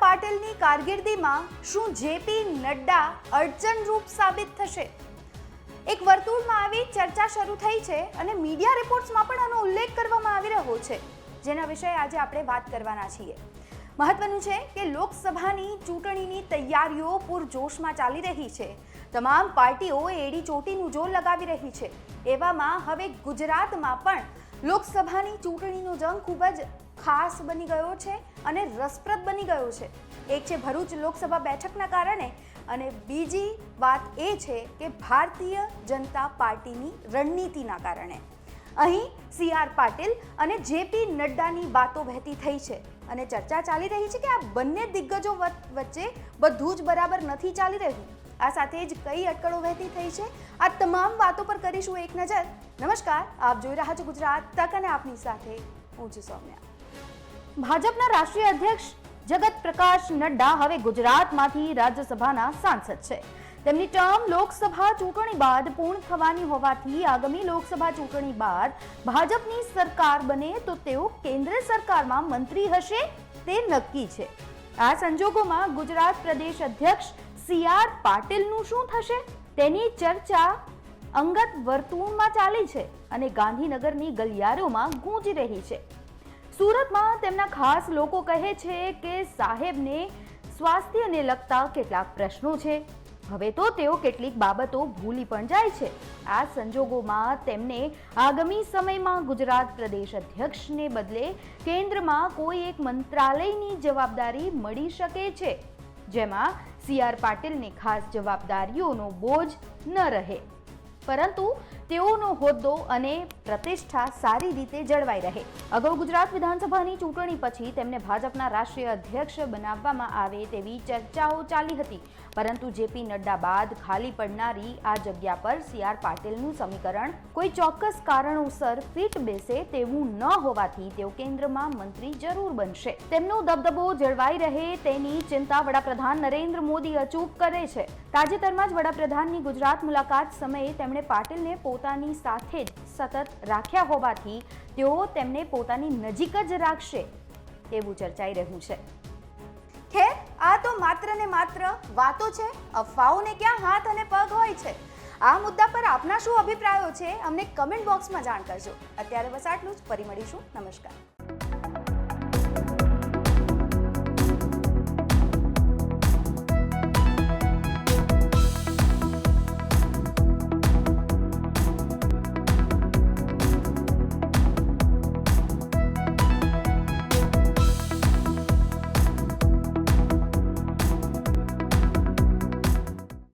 કારકિર્દીમાં શું જેપી નડ્ડા અડચણરૂપ સાબિત થશે? એક વર્તુળમાં આવી ચર્ચા શરૂ થઈ છે અને મીડિયા રિપોર્ટ્સમાં પણ આનો ઉલ્લેખ કરવામાં આવી રહ્યો છે. જેના વિશે આજે આપણે વાત કરવાના છીએ. મહત્વનું છે કે લોકસભાની ચૂંટણીની તૈયારીઓ પૂરજોશમાં ચાલી રહી છે. તમામ પાર્ટીઓ એડી ચોટીનું જોર લગાવી રહી છે. એવામાં હવે ગુજરાતમાં પણ લોકસભાની ચૂંટણીનો જંગ ખૂબ જ ખાસ બની ગયો છે અને રસપ્રદ બની ગયો છે. એક છે ભરૂચ લોકસભા બેઠકના કારણે અને બીજી વાત એ છે કે ભારતીય જનતા પાર્ટીની રણનીતિના કારણે. અહીં સી આર પાટીલ અને જેપી નડ્ડાની વાતો વહેતી થઈ છે અને ચર્ચા ચાલી રહી છે કે આ બંને દિગ્ગજો વચ્ચે બધું જ બરાબર નથી ચાલી રહ્યું. આ સાથે જ કઈ અટકળો વહેતી થઈ છે? આ તમામ વાતો પર કરીશું એક નજર. નમસ્કાર, આપ જોઈ રહ્યા છો ગુજરાત તક અને આપની સાથે હું છું સૌમ્યા. ભાજપના રાષ્ટ્રીય અધ્યક્ષ જગત પ્રકાશ નડ્ડા હવે ગુજરાતમાંથી રાજ્યસભાના સાંસદ છે. તેમની ટર્મ લોકસભા ચૂંટણી બાદ પૂર્ણ થવાની હોવાથી આગામી લોકસભા ચૂંટણી બાદ ભાજપની સરકાર બને તો તેઓ કેન્દ્ર સરકારમાં મંત્રી હશે તે નક્કી છે. આ સંજોગોમાં ગુજરાત પ્રદેશ અધ્યક્ષ સી આર પાટીલનું શું થશે તેની ચર્ચા અંગત વર્તુળમાં ચાલી છે અને ગાંધીનગરની ગલિયારોમાં ગૂંજી રહી છે. સુરતમાં તેમના ખાસ લોકો કહે છે કે સાહેબને સ્વાસ્થ્યને લગતા કેટલાક પ્રશ્નો છે. હવે તો તેઓ કેટલીક બાબતો ભૂલી પણ જાય છે. આ સંજોગોમાં તેમને આગામી સમયમાં ગુજરાત પ્રદેશ અધ્યક્ષને બદલે કેન્દ્રમાં કોઈ એક મંત્રાલયની જવાબદારી મળી શકે છે. જેમાં સી આર પાટીલને ખાસ જવાબદારીઓનો બોજ ન રહે. પરંતુ તેઓનો હોદ્દો અને પ્રતિષ્ઠા સારી રીતે જળવાઈ રહે. અગાઉ ગુજરાત વિધાનસભાની ચૂંટણી પછી તેમને ભાજપના રાષ્ટ્રીય અધ્યક્ષ બનાવવામાં આવે તેવી ચર્ચાઓ ચાલી હતી. પરંતુ જેપી નડ્ડા બાદ ખાલી પડનારી આ જગ્યા પર સી આર પાટીલનું સમીકરણ કોઈ ચોક્કસ કારણોસર ફિટ બેસે તેવું ન હોવાથી તેઓ કેન્દ્રમાં મંત્રી જરૂર બનશે. તેમનો દબદબો જળવાઈ રહે તેની ચિંતા વડાપ્રધાન નરેન્દ્ર મોદી અચૂક કરે છે. તાજેતરમાં જ વડાપ્રધાનની ગુજરાત મુલાકાત સમયે તેમણે પાટીલને પોતાની સાથે જ સતત રાખ્યા હોવાથી તેઓ તેમને પોતાની નજીક જ રાખશે તેવું ચર્ચાઈ રહ્યું છે. ખેર, આ તો માત્ર ને માત્ર વાતો છે. અફવાઓને ક્યાં હાથ અને પગ હોય છે? આ મુદ્દા પર આપના શું અભિપ્રાયો છે? અમને કમેન્ટ બોક્સમાં જાણ કરજો. અત્યારે બસ આટલું જ. ફરી મળીશું. નમસ્કાર.